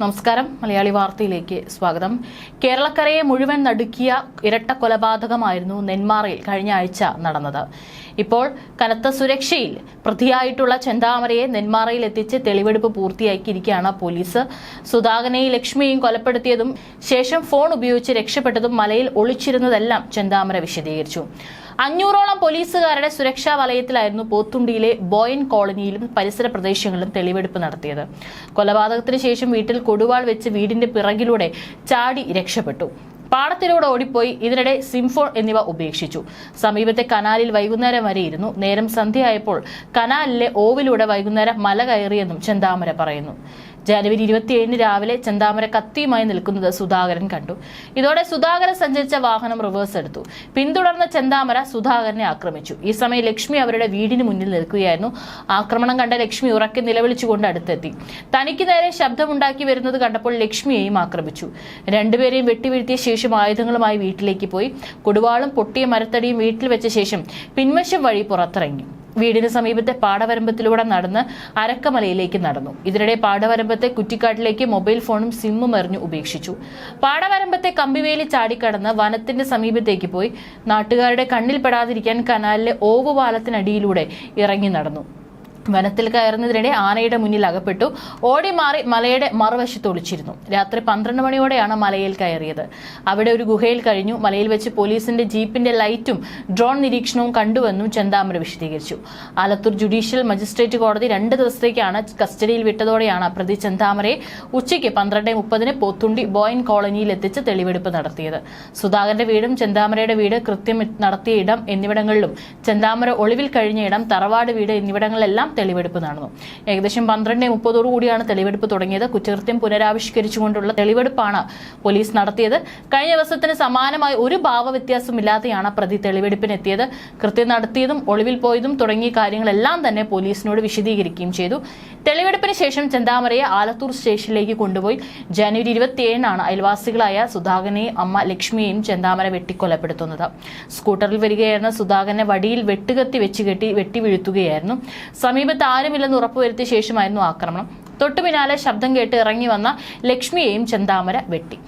നമസ്കാരം. മലയാളി വാർത്തയിലേക്ക് സ്വാഗതം. കേരളക്കരയെ മുഴുവൻ നടുക്കിയ ഇരട്ട കൊലപാതകമായിരുന്നു നെന്മാറയിൽ കഴിഞ്ഞ ആഴ്ച നടന്നത്. ഇപ്പോൾ കനത്ത സുരക്ഷയിൽ പ്രതിയായിട്ടുള്ള ചെന്താമരയെ നെന്മാറയിൽ എത്തിച്ച് തെളിവെടുപ്പ് പൂർത്തിയാക്കിയിരിക്കുകയാണ് പോലീസ്. സുധാകനെയും ലക്ഷ്മിയെയും കൊലപ്പെടുത്തിയതും ശേഷം ഫോൺ ഉപയോഗിച്ച് രക്ഷപ്പെട്ടതും മലയിൽ ഒളിച്ചിരുന്നതെല്ലാം ചെന്താമര വിശദീകരിച്ചു. അഞ്ഞൂറോളം പോലീസുകാരുടെ സുരക്ഷാ വലയത്തിലായിരുന്നു പോത്തുണ്ടിയിലെ ബോയൻ കോളനിയിലും പരിസര പ്രദേശങ്ങളിലും തെളിവെടുപ്പ് നടത്തിയത്. കൊലപാതകത്തിന് ശേഷം വീട്ടിൽ കൊടുവാൾ വെച്ച് വീടിന്റെ പിറകിലൂടെ ചാടി രക്ഷപ്പെട്ടു. പാടത്തിലൂടെ ഓടിപ്പോയി ഇതിനിടെ സിംഫോൺ എന്നിവ ഉപേക്ഷിച്ചു. സമീപത്തെ കനാലിൽ വൈകുന്നേരം വരെ ഇരുന്നു നേരം സന്ധ്യയായപ്പോൾ കനാലിലെ ഓവിലൂടെ വൈകുന്നേരം മല കയറിയെന്നും ചെന്താമര പറയുന്നു. ജനുവരി ഇരുപത്തിയേഴിന് രാവിലെ ചെന്താമര കത്തിയുമായി നിൽക്കുന്നത് സുധാകരൻ കണ്ടു. ഇതോടെ സുധാകരൻ സഞ്ചരിച്ച വാഹനം റിവേഴ്സ് എടുത്തു. പിന്തുടർന്ന ചെന്താമര സുധാകരനെ ആക്രമിച്ചു. ഈ സമയം ലക്ഷ്മി അവരുടെ വീടിന് മുന്നിൽ നിൽക്കുകയായിരുന്നു. ആക്രമണം കണ്ട ലക്ഷ്മി ഉറക്കെ നിലവിളിച്ചുകൊണ്ട് അടുത്തെത്തി. തനിക്ക് നേരെ ശബ്ദമുണ്ടാക്കി വരുന്നത് കണ്ടപ്പോൾ ലക്ഷ്മിയെയും ആക്രമിച്ചു. രണ്ടുപേരെയും വെട്ടിവീഴ്ത്തിയ ശേഷം ആയുധങ്ങളുമായി വീട്ടിലേക്ക് പോയി. കൊടുവാളും പൊട്ടിയ മരത്തടിയും വീട്ടിൽ വെച്ച ശേഷം പിൻവശം വഴി പുറത്തിറങ്ങി. വീടിന് സമീപത്തെ പാടവരമ്പത്തിലൂടെ നടന്ന് അരക്കമലയിലേക്ക് നടന്നു. ഇതിനിടെ പാടവരമ്പത്തെ കുറ്റിക്കാട്ടിലേക്ക് മൊബൈൽ ഫോണും സിമ്മും എറിഞ്ഞു ഉപേക്ഷിച്ചു. പാടവരമ്പത്തെ കമ്പിവേലി ചാടിക്കടന്ന് വനത്തിന്റെ സമീപത്തേക്ക് പോയി. നാട്ടുകാരുടെ കണ്ണിൽപ്പെടാതിരിക്കാൻ കനാലിലെ ഓവുപാലത്തിനടിയിലൂടെ ഇറങ്ങി നടന്നു. വനത്തിൽ കയറുന്നതിനിടെ ആനയുടെ മുന്നിൽ അകപ്പെട്ടു. ഓടി മാറി മലയുടെ മറുവശത്ത് ഒളിച്ചിരുന്നു. രാത്രി പന്ത്രണ്ട് മണിയോടെയാണ് മലയിൽ കയറിയത്. അവിടെ ഒരു ഗുഹയിൽ കഴിഞ്ഞു. മലയിൽ വെച്ച് പോലീസിന്റെ ജീപ്പിന്റെ ലൈറ്റും ഡ്രോൺ നിരീക്ഷണവും കണ്ടുവെന്നും ചെന്താമര വിശദീകരിച്ചു. ആലത്തൂർ ജുഡീഷ്യൽ മജിസ്ട്രേറ്റ് കോടതി രണ്ട് ദിവസത്തേക്കാണ് കസ്റ്റഡിയിൽ വിട്ടതോടെയാണ് പ്രതി ചെന്താമരയെ ഉച്ചയ്ക്ക് പന്ത്രണ്ട് മുപ്പതിന് പോത്തുണ്ടി ബോയിൻ കോളനിയിൽ എത്തിച്ച് തെളിവെടുപ്പ് നടത്തിയത്. സുധാകരന്റെ വീടും ചെന്താമരയുടെ വീട് കൃത്യം നടത്തിയ ഇടം എന്നിവിടങ്ങളിലും ചെന്താമര ഒളിവിൽ കഴിഞ്ഞ ഇടം തറവാട് വീട് എന്നിവിടങ്ങളിലെല്ലാം തെളിവെടുപ്പ് നടന്നു. ഏകദേശം പന്ത്രണ്ട് മുപ്പതോടു കൂടിയാണ് തെളിവെടുപ്പ് തുടങ്ങിയത്. കുറ്റകൃത്യം പുനരാവിഷ്കരിച്ചുകൊണ്ടുള്ള തെളിവെടുപ്പാണ് പോലീസ് നടത്തിയത്. കഴിഞ്ഞ ദിവസത്തിന് സമാനമായി ഒരു ഭാവവ്യത്യാസമില്ലാതെയാണ് പ്രതി തെളിവെടുപ്പിനെത്തിയത്. കൃത്യം നടത്തിയതും ഒളിവിൽ പോയതും തുടങ്ങിയ കാര്യങ്ങളെല്ലാം തന്നെ പോലീസിനോട് വിശദീകരിക്കുകയും ചെയ്തു. തെളിവെടുപ്പിന് ശേഷം ചെന്താമരയെ ആലത്തൂർ സ്റ്റേഷനിലേക്ക് കൊണ്ടുപോയി. ജനുവരി ഇരുപത്തിയേഴിനാണ് അയൽവാസികളായ സുധാകരനെയും അമ്മ ലക്ഷ്മിയെയും ചെന്താമര വെട്ടിക്കൊലപ്പെടുത്തുന്നത്. സ്കൂട്ടറിൽ വരികയായിരുന്ന സുധാകരനെ വടിയിൽ വെട്ടുകത്തി വെച്ച് കെട്ടി വെട്ടി വീഴ്ത്തുകയായിരുന്നു സമീപത്ത് ആരുമില്ലെന്ന് ഉറപ്പുവരുത്തിയ ശേഷമായിരുന്നു ആക്രമണം. തൊട്ടു പിന്നാലെ ശബ്ദം കേട്ട് ഇറങ്ങി വന്ന ലക്ഷ്മിയെയും ചെന്താമര വെട്ടി.